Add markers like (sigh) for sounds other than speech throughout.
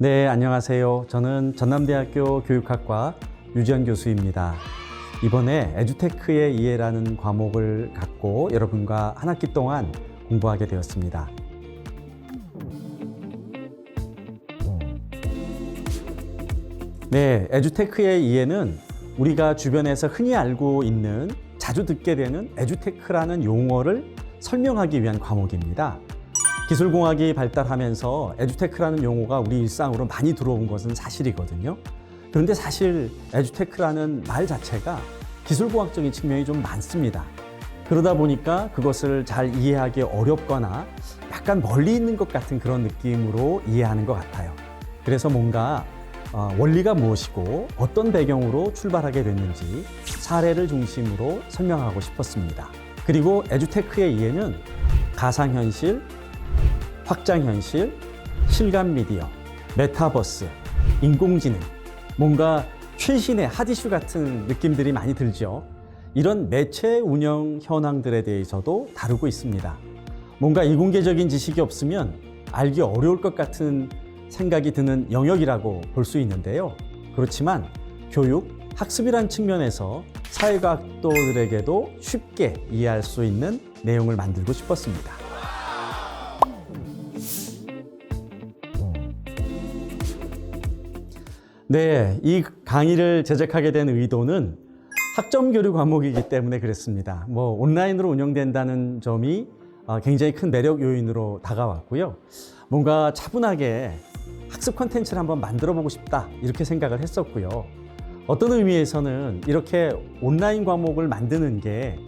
네, 안녕하세요. 저는 전남대학교 교육학과 유지현 교수입니다. 이번에 에듀테크의 이해라는 과목을 갖고 여러분과 한 학기 동안 공부하게 되었습니다. 네, 에듀테크의 이해는 우리가 주변에서 흔히 알고 있는 자주 듣게 되는 에듀테크라는 용어를 설명하기 위한 과목입니다. 기술공학이 발달하면서 에듀테크라는 용어가 우리 일상으로 많이 들어온 것은 사실이거든요. 그런데 사실 에듀테크라는 말 자체가 기술공학적인 측면이 좀 많습니다. 그러다 보니까 그것을 잘 이해하기 어렵거나 약간 멀리 있는 것 같은 그런 느낌으로 이해하는 것 같아요. 그래서 뭔가 어, 원리가 무엇이고 어떤 배경으로 출발하게 됐는지 사례를 중심으로 설명하고 싶었습니다. 그리고 에듀테크의 이해는 가상현실, 확장현실, 실감 미디어, 메타버스, 인공지능, 뭔가 최신의 핫이슈 같은 느낌들이 많이 들죠. 이런 매체 운영 현황들에 대해서도 다루고 있습니다. 뭔가 이공계적인 지식이 없으면 알기 어려울 것 같은 생각이 드는 영역이라고 볼 수 있는데요. 그렇지만 교육, 학습이란 측면에서 사회과학도들에게도 쉽게 이해할 수 있는 내용을 만들고 싶었습니다. 네, 이 강의를 제작하게 된 의도는 학점 교류 과목이기 때문에 그랬습니다. 뭐 온라인으로 운영된다는 점이 어, 굉장히 큰 매력 요인으로 다가왔고요. 뭔가 차분하게 학습 콘텐츠를 한번 만들어 보고 싶다 이렇게 생각을 했었고요. 어떤 의미에서는 이렇게 온라인 과목을 만드는 게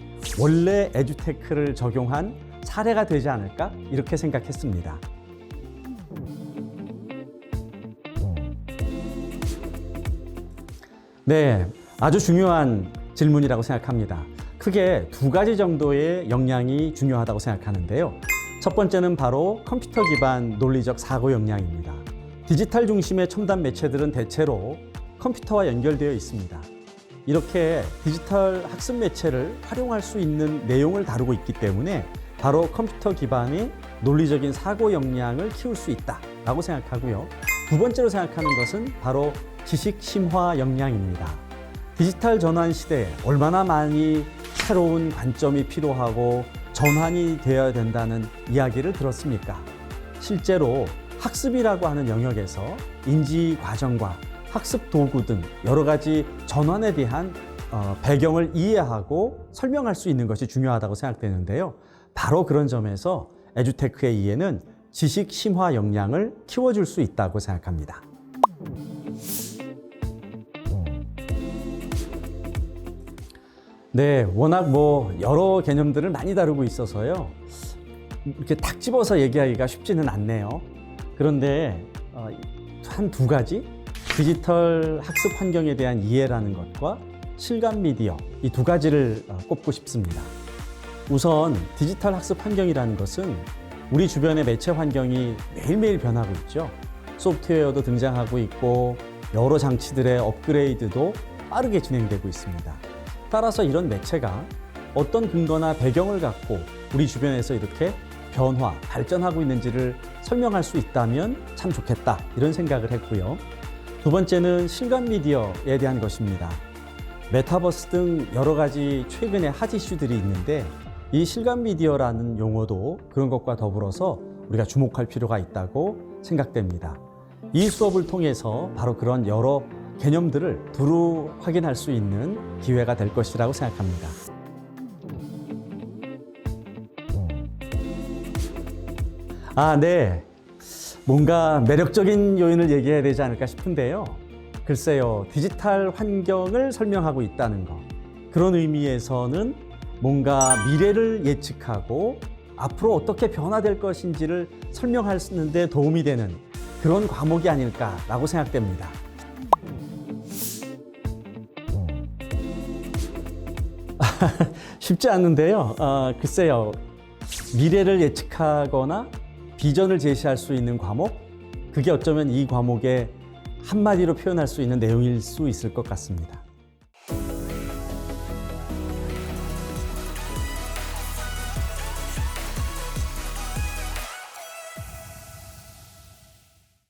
원래 에듀테크를 적용한 사례가 되지 않을까 이렇게 생각했습니다. 네, 아주 중요한 질문이라고 생각합니다. 크게 두 가지 정도의 역량이 중요하다고 생각하는데요. 첫 번째는 바로 컴퓨터 기반 논리적 사고 역량입니다. 디지털 중심의 첨단 매체들은 대체로 컴퓨터와 연결되어 있습니다. 이렇게 디지털 학습 매체를 활용할 수 있는 내용을 다루고 있기 때문에 바로 컴퓨터 기반의 논리적인 사고 역량을 키울 수 있다라고 생각하고요. 두 번째로 생각하는 것은 바로 지식 심화 역량입니다. 디지털 전환 시대에 얼마나 많이 새로운 관점이 필요하고 전환이 되어야 된다는 이야기를 들었습니까? 실제로 학습이라고 하는 영역에서 인지 과정과 학습 도구 등 여러 가지 전환에 대한 어, 배경을 이해하고 설명할 수 있는 것이 중요하다고 생각되는데요. 바로 그런 점에서 에듀테크의 이해는 지식 심화 역량을 키워줄 수 있다고 생각합니다. 네, 워낙 뭐 여러 개념들을 많이 다루고 있어서요. 이렇게 탁 집어서 얘기하기가 쉽지는 않네요. 그런데 어, 한두 가지 디지털 학습 환경에 대한 이해라는 것과 실감 미디어 이 두 가지를 어, 꼽고 싶습니다. 우선 디지털 학습 환경이라는 것은 우리 주변의 매체 환경이 매일매일 변하고 있죠. 소프트웨어도 등장하고 있고 여러 장치들의 업그레이드도 빠르게 진행되고 있습니다. 따라서 이런 매체가 어떤 근거나 배경을 갖고 우리 주변에서 이렇게 변화, 발전하고 있는지를 설명할 수 있다면 참 좋겠다. 이런 생각을 했고요. 두 번째는 실감 미디어에 대한 것입니다. 메타버스 등 여러 가지 최근의 핫 이슈들이 있는데 이 실감 미디어라는 용어도 그런 것과 더불어서 우리가 주목할 필요가 있다고 생각됩니다. 이 수업을 통해서 바로 그런 여러 개념들을 두루 확인할 수 있는 기회가 될 것이라고 생각합니다. 아, 네. 뭔가 매력적인 요인을 얘기해야 되지 않을까 싶은데요. 글쎄요, 디지털 환경을 설명하고 있다는 것. 그런 의미에서는 뭔가 미래를 예측하고 앞으로 어떻게 변화될 것인지를 설명하는데 도움이 되는 그런 과목이 아닐까라고 생각됩니다. (laughs) 쉽지 않는데요. 어, 글쎄요. 미래를 예측하거나 비전을 제시할 수 있는 과목? 그게 어쩌면 이 과목의 한마디로 표현할 수 있는 내용일 수 있을 것 같습니다.